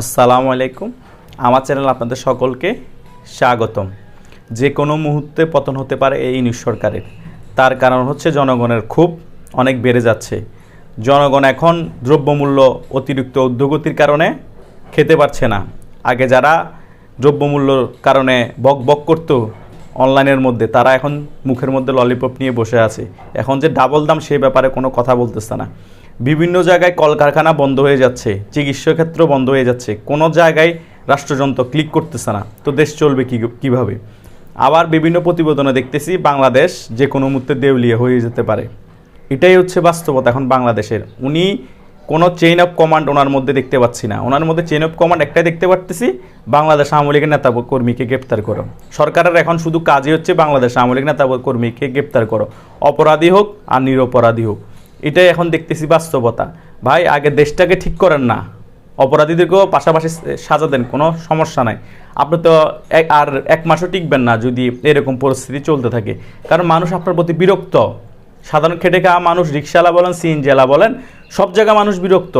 আসসালামু আলাইকুম। আমার চ্যানেল আপনাদের সকলকে স্বাগতম। যে কোনো মুহূর্তে পতন হতে পারে এই ইউনিট সরকারের। তার কারণ হচ্ছে জনগণের খুব অনেক বেড়ে যাচ্ছে। জনগণ এখন দ্রব্যমূল্য অতিরিক্ত ঊর্ধ্বগতির কারণে খেতে পারছে না। আগে যারা দ্রব্যমূল্যর কারণে বক বক করতো অনলাইনের মধ্যে, তারা এখন মুখের মধ্যে ললিপপ নিয়ে বসে আছে। এখন যে ডাবল দাম সে ব্যাপারে কোনো কথা বলতেছে না। বিভিন্ন জায়গায় কলকারখানা বন্ধ হয়ে যাচ্ছে চিকিৎসা ক্ষেত্র বন্ধ হয়ে যাচ্ছে, কোনো জায়গায় রাষ্ট্রযন্ত্র ক্লিক করতেছে না। তো দেশ চলবে কী কীভাবে? আবার বিভিন্ন প্রতিবেদনে দেখতেছি বাংলাদেশ যে কোনো মুহূর্তে দেউলিয়া হয়ে যেতে পারে। এটাই হচ্ছে বাস্তবতা এখন বাংলাদেশের। উনি কোনো চেইন অফ কমান্ড ওনার মধ্যে দেখতে পাচ্ছি না। ওনার মধ্যে চেইন অফ কমান্ড একটাই দেখতে পারতেছি, বাংলাদেশ আওয়ামী লীগের নেতা কর্মীকে গ্রেপ্তার করো। সরকারের এখন শুধু কাজই হচ্ছে বাংলাদেশ আওয়ামী লীগ নেতা কর্মীকে গ্রেপ্তার করো। অপরাধী হোক আর নিরপরাধী হোক। এটাই এখন দেখতেছি বাস্তবতা। ভাই, আগে দেশটাকে ঠিক করেন না। অপরাধীদেরকেও পাশাপাশি সাজা দেন, কোনো সমস্যা নাই। আপনি তো আর এক মাসও টিকবেন না যদি এরকম পরিস্থিতি চলতে থাকে। কারণ মানুষ আপনার প্রতি বিরক্ত। সাধারণ খেটে খাওয়া মানুষ, রিক্সাওয়ালা বলেন, সিএনজিওয়ালা বলেন, সব জায়গায় মানুষ বিরক্ত।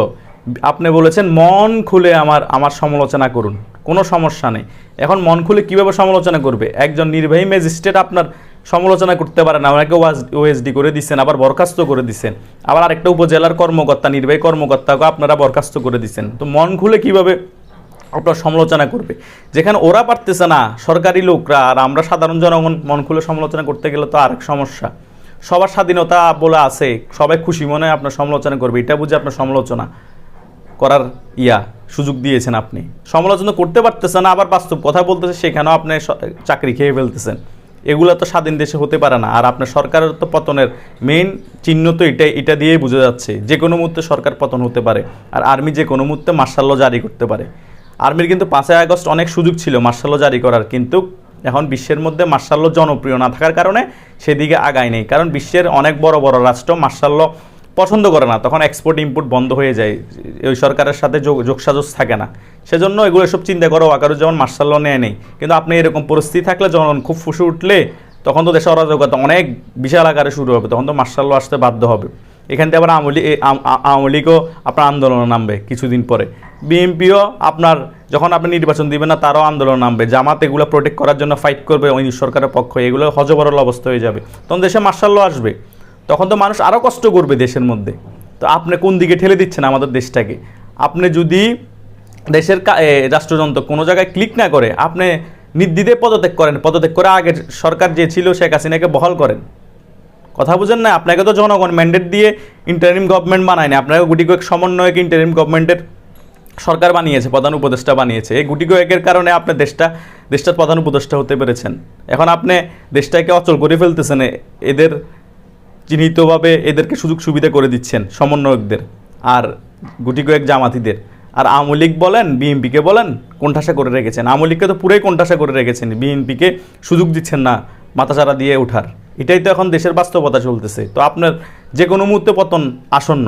আপনি বলেছেন, মন খুলে আমার আমার সমালোচনা করুন। কোনো সমস্যা নেই। এখন মন খুলে কীভাবে সমালোচনা করবে? একজন নির্বাহী ম্যাজিস্ট্রেট আপনার সমালোচনা করতে পারে না ওনাকে ওএসডি করে দিচ্ছেন আবার বরখাস্ত করে দিচ্ছেন আবার আরেকটা উপজেলার কর্মকর্তা, নির্বাহী কর্মকর্তাকে আপনারা বরখাস্ত করে দিচ্ছেন তো মন খুলে কীভাবে আপনার সমালোচনা করবে? যেখানে ওরা পারতেছে না, সরকারি লোকরা, আর আমরা সাধারণ জনগণ, মন খুলে সমালোচনা করতে গেলে তো আরেক সমস্যা। সবার স্বাধীনতা বলে আছে, সবাই খুশি মনে আপনার সমালোচনা করবে, এটা বুঝে আপনার সমালোচনা করার ইয়া, সুযোগ দিয়েছেন আপনি। সমালোচনা করতে পারতেছেন আবার বাস্তব কথা বলতেছে, সেখানেও আপনি চাকরি খেয়ে ফেলতেছেন। এগুলো তো স্বাধীন দেশে হতে পারে না। আর আপনার সরকারের তো পতনের মেইন চিহ্ন তো এটা এটা দিয়েই বোঝা যাচ্ছে যে কোনো মুহূর্তে সরকার পতন হতে পারে আর আর্মি যে কোনো মুহূর্তে মার্শাল জারি করতে পারে। আর্মির কিন্তু পাঁচই আগস্ট অনেক সুযোগ ছিল মার্শাল জারি করার, কিন্তু এখন বিশ্বের মধ্যে মার্শাল্য জনপ্রিয় না থাকার কারণে সেদিকে আগায় নেই। কারণ বিশ্বের অনেক বড় বড় রাষ্ট্র মার্শাল ল পছন্দ করে না, তখন এক্সপোর্ট ইম্পোর্ট বন্ধ হয়ে যায়। ওই সরকারের সাথে যোগ যোগসাজস থাকে না। সেজন্য এগুলো সব চিন্তা করো, আকারও যেমন মার্শাল ল নেয় নেই। কিন্তু আপনি এরকম পরিস্থিতি থাকলে যখন খুব ফুসে উঠলে, তখন তো দেশে অরাজকতা অনেক বিশাল আকারে শুরু হবে, তখন তো মার্শাল ল আসতে বাধ্য হবে। এখান থেকে আবার আমলি আওয়ামী লীগও আপনার আন্দোলনে নামবে কিছুদিন পরে। বিএনপিও আপনার, যখন আপনি নির্বাচন দিবেন না, তারাও আন্দোলন নামবে। জামাত এগুলো প্রোটেক্ট করার জন্য ফাইট করবে, ওই সরকারের পক্ষ, এগুলো হজবরল অবস্থা হয়ে যাবে। তখন দেশে মার্শাল ল আসবে। তখন তো মানুষ আরও কষ্ট করবে দেশের মধ্যে। তো আপনি কোন দিকে ঠেলে দিচ্ছেন আমাদের দেশটাকে? আপনি যদি দেশের রাষ্ট্রযন্ত্র কোনো জায়গায় ক্লিক না করে, আপনি নির্দ্বিধে পদত্যাগ করেন। পদত্যাগ করে আগের সরকার যে ছিল, শেখ হাসিনাকে বহাল করেন। কথা বুঝেন না? আপনাকে তো জনগণ ম্যান্ডেট দিয়ে ইন্টারিম গভর্নমেন্ট বানায় না আপনাকে গুটি কয়েক সমন্বয়কে ইন্টারিম গভর্নমেন্টের সরকার বানিয়েছে, প্রধান উপদেষ্টা বানিয়েছে। এই গুটি কয়েকের কারণে আপনি দেশটা, দেশটার প্রধান উপদেষ্টা হতে পেরেছেন। এখন আপনি দেশটাকে অচল করে ফেলতেছেন। এদের চিহ্নিতভাবে এদেরকে সুযোগ সুবিধা করে দিচ্ছেন সমন্বয়কদের আর গুটি কয়েক জামাতিদের। আর আওয়ামী লীগ বলেন, বিএনপিকে বলেন, কোণঠাসা করে রেখেছেন। আওয়ামী লীগকে তো পুরোই কোণঠাসা করে রেখেছেন। বিএনপিকে সুযোগ দিচ্ছেন না মাথাচাড়া দিয়ে ওঠার। এটাই তো এখন দেশের বাস্তবতা চলতেছে। তো আপনার যে কোনো মুহূর্তে পতন আসন্ন।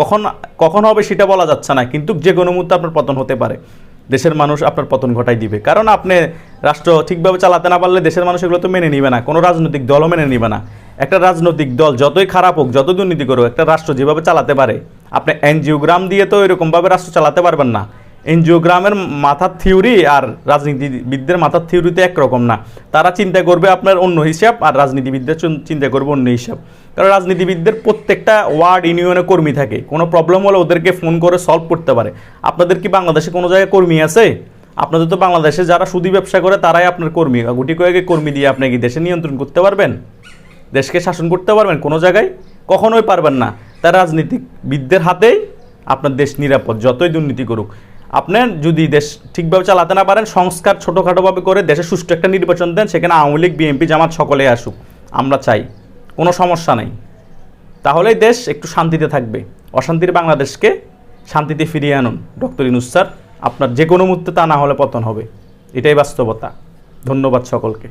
কখন কখন হবে সেটা বলা যাচ্ছে না, কিন্তু যে কোনো মুহূর্তে আপনার পতন হতে পারে। দেশের মানুষ আপনার পতন ঘটাই দিবে। কারণ আপনি রাষ্ট্র ঠিকভাবে চালাতে না পারলে দেশের মানুষ এগুলো তো মেনে নিবে না। কোনো রাজনৈতিক দলও মেনে নিবে না। একটা রাজনৈতিক দল যতই খারাপ হোক যত দুর্নীতি করুক, একটা রাষ্ট্র যেভাবে চালাতে পারে, আপনি এনজিওগ্রাম দিয়ে তো এরকমভাবে রাষ্ট্র চালাতে পারবেন না। এনজিওগ্রামের মাথার থিওরি আর রাজনীতিবিদদের মাথার থিওরিতে একরকম না। তারা চিন্তা করবে আপনার অন্য হিসাব আর রাজনীতিবিদদের চুন- চিন্তা করবে অন্য হিসাব। কারণ রাজনীতিবিদদের প্রত্যেকটা ওয়ার্ড ইউনিয়নে কর্মী থাকে। কোনো প্রবলেম হলে ওদেরকে ফোন করে সলভ করতে পারে। আপনাদের কি বাংলাদেশে কোনো জায়গায় কর্মী আছে? আপনাদের তো বাংলাদেশে যারা সুদি ব্যবসা করে, তারাই আপনার কর্মী। গুটি কয়েকে কর্মী দিয়ে আপনি কি দেশে নিয়ন্ত্রণ করতে পারবেন? দেশকে শাসন করতে পারবেন কোনো জায়গায়, কখনোই পারবেন না। তার রাজনীতিবিদদের হাতেই আপনার দেশ নিরাপদ, যতই দুর্নীতি করুক। আপনার যদি দেশ ঠিকভাবে চালাতে না পারেন, সংস্কার ছোটোখাটোভাবে করে দেশে সুষ্ঠু একটা নির্বাচন দেন, সেখানে আওয়ামী লীগ, বিএনপি, জামাত সকলেই আসুক। আমরা চাই, কোনো সমস্যা নেই। তাহলেই দেশ একটু শান্তিতে থাকবে। অশান্তির বাংলাদেশকে শান্তিতে ফিরিয়ে আনুন। ডক্টর ইনুস স্যার, আপনার যে কোনো মুহূর্তে তা না হলে পতন হবে। এটাই বাস্তবতা। ধন্যবাদ সকলকে।